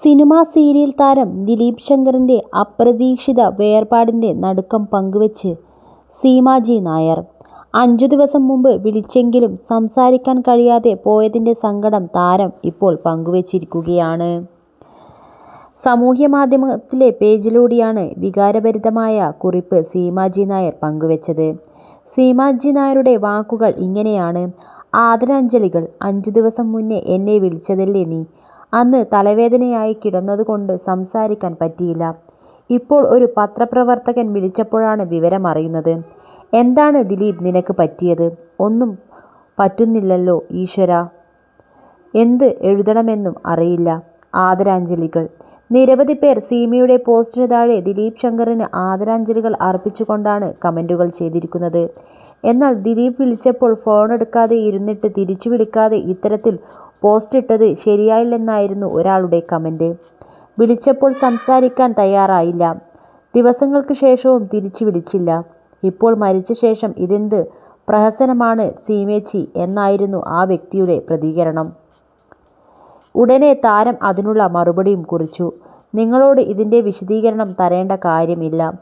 Cinema serial താരം ദിലീപ് ശങ്കറിന്റെ അപ്രതീക്ഷിത വേർപാടിന്റെ നടുക്കം പങ്കുവെച്ച് സീമാജി നായർ. അഞ്ചു ദിവസം മുമ്പ് വിളിച്ചെങ്കിലും സംസാരിക്കാൻ കഴിയാതെ പോയതിന്റെ സങ്കടം താരം ഇപ്പോൾ പങ്കുവച്ചിരിക്കുകയാണ്. സാമൂഹ്യമാധ്യമത്തിലെ പേജിലൂടെയാണ് വികാരഭരിതമായ കുറിപ്പ് സീമാജി നായർ പങ്കുവച്ചത്. സീമാജി നായരുടെ വാക്കുകൾ ഇങ്ങനെയാണ്. ആദരാഞ്ജലികൾ. അഞ്ചു ദിവസം മുന്നേ എന്നെ വിളിച്ചതല്ലേ നീ. അന്ന് തലവേദനയായി കിടന്നതുകൊണ്ട് സംസാരിക്കാൻ പറ്റിയില്ല. ഇപ്പോൾ ഒരു പത്രപ്രവർത്തകൻ വിളിച്ചപ്പോഴാണ് വിവരം അറിയുന്നത് എന്താണ് ദിലീപ് നിനക്ക് പറ്റിയത്. ഒന്നും പറ്റുന്നില്ലല്ലോ ഈശ്വര എന്ത് എഴുതണമെന്നും അറിയില്ല. ആദരാഞ്ജലികൾ. നിരവധി പേർ സീമയുടെ പോസ്റ്റിന് താഴെ ദിലീപ് ശങ്കറിന് ആദരാഞ്ജലികൾ അർപ്പിച്ചുകൊണ്ടാണ് കമന്റുകൾ ചെയ്തിരിക്കുന്നത്. എന്നാൽ ദിലീപ് വിളിച്ചപ്പോൾ ഫോൺ എടുക്കാതെ ഇരുന്നിട്ട് തിരിച്ചു വിളിക്കാതെ ഇത്തരത്തിൽ പോസ്റ്റിട്ടത് ശരിയായില്ലെന്നായിരുന്നു ഒരാളുടെ കമന്റ് വിളിച്ചപ്പോൾ സംസാരിക്കാൻ തയ്യാറായില്ല. ദിവസങ്ങൾക്ക് ശേഷവും തിരിച്ചു വിളിച്ചില്ല. ഇപ്പോൾ മരിച്ച ശേഷം ഇതെന്ത് പ്രഹസനമാണ് സീമേച്ചി എന്നായിരുന്നു ആ വ്യക്തിയുടെ പ്രതികരണം. ഉടനെ താരം അതിനുള്ള മറുപടിയും കുറിച്ചു. നിങ്ങളോട് ഇതിന്റെ വിശദീകരണം തരേണ്ട കാര്യം ഇല്ല.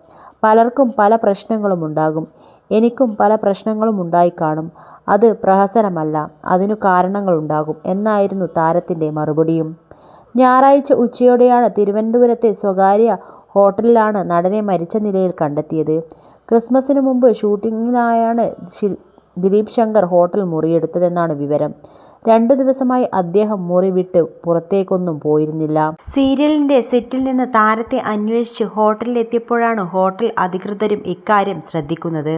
പലർക്കും പല പ്രശ്നങ്ങളുമുണ്ടാകും. എനിക്കും പല പ്രശ്നങ്ങളും പ്രശ്നങ്ങളുമുണ്ടായിക്കാണും. അത് പ്രഹസനമല്ല. അതിനു കാരണങ്ങളുണ്ടാകും എന്നായിരുന്നു താരത്തിന്റെ മറുപടിയും. ഞായറാഴ്ച ഉച്ചയോടെയാണ് തിരുവനന്തപുരത്തെ സ്വകാര്യ ഹോട്ടലിലാണ് നടനെ മരിച്ച നിലയിൽ കണ്ടെത്തിയത്. ക്രിസ്മസിന് മുമ്പ് ഷൂട്ടിങ്ങിനായാണ് ദിലീപ് ശങ്കർ ഹോട്ടൽ മുറിയെടുത്തതെന്നാണ് വിവരം. രണ്ടു ദിവസമായി അദ്ദേഹം മുറി വിട്ട് പുറത്തേക്കൊന്നും പോയിരുന്നില്ല. സീരിയലിന്റെ സെറ്റിൽ നിന്ന് താരത്തെ അന്വേഷിച്ച് ഹോട്ടലിലെത്തിയപ്പോഴാണ് ഹോട്ടൽ അധികൃതരും ഇക്കാര്യം ശ്രദ്ധിക്കുന്നത്.